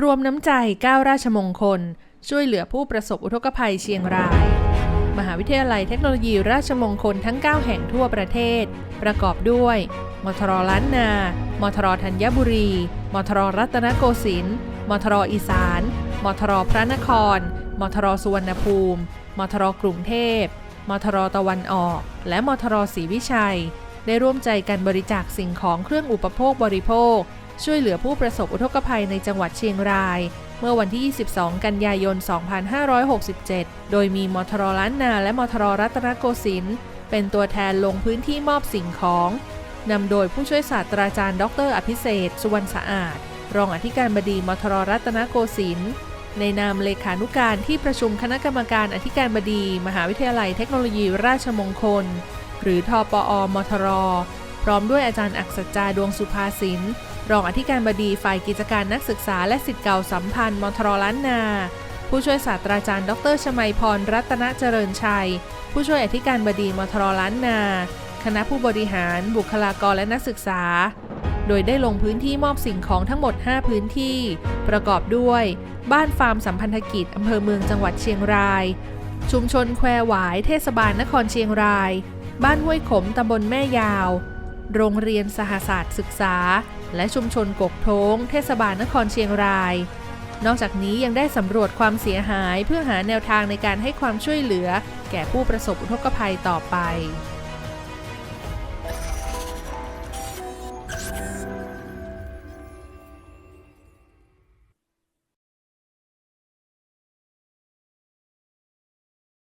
รวมน้ำใจก้าวราชมงคล ช่วยเหลือผู้ประสบอุทกภัยเชียงราย มหาวิทยาลัยเทคโนโลยีราชมงคลทั้ง 9 แห่งทั่วประเทศ ประกอบด้วย มทรล้านนา มทรธัญบุรี มทรรัตนโกสินทร์ มทรอีสาน มทรพระนคร มทรสุวรรณภูมิ มทรกรุงเทพ มทรตะวันออก และมทรศรีวิชัย ได้ร่วมใจกันบริจาคสิ่งของเครื่องอุปโภคบริโภค ช่วยเหลือผู้ประสบอุทกภัยในจังหวัดเชียงราย เมื่อวันที่ 22 กันยายน 2567 โดยมีมทรล้านนาและมทรรัตนโกสินทร์เป็นตัวแทนลงพื้นที่มอบสิ่งของนำโดยผู้ช่วยศาสตราจารย์ ดร อภิเศษสุวรรณสะอาด รองอธิการบดีมทรรัตนโกสินทร์ในนามเลขานุการที่ประชุมคณะกรรมการอธิการบดี มหาวิทยาลัยเทคโนโลยีราชมงคล หรือทอปอมทร พร้อมด้วยอาจารย์อักษจาดวงสุภาสินรองอธิการบดีฝ่ายกิจการนักศึกษาและสิทธิ์เก่าสัมพันธ์มทรล้านนา ผู้ช่วยศาสตราจารย์ ดรชมัยพรรัตนเจริญชัย ผู้ช่วยอธิการบดีมทรล้านนา คณะผู้บริหาร บุคลากรและนักศึกษา โดยได้ลงพื้นที่มอบสิ่งของทั้งหมด 5 พื้นที่ ประกอบด้วย บ้านฟาร์มสัมพันธกิจอำเภอเมืองจังหวัดเชียงราย ชุมชนแควหวาย เทศบาลนครเชียงราย บ้านห้วยขมตำบลแม่ยาว โรงเรียนสหศาสตร์ศึกษา และชุมชนกกโท้ง เทศบาลนครเชียงราย นอกจากนี้ยังได้สำรวจความเสียหายเพื่อหาแนวทางในการให้ความช่วยเหลือ แก่ผู้ประสบอุทกภัยต่อไป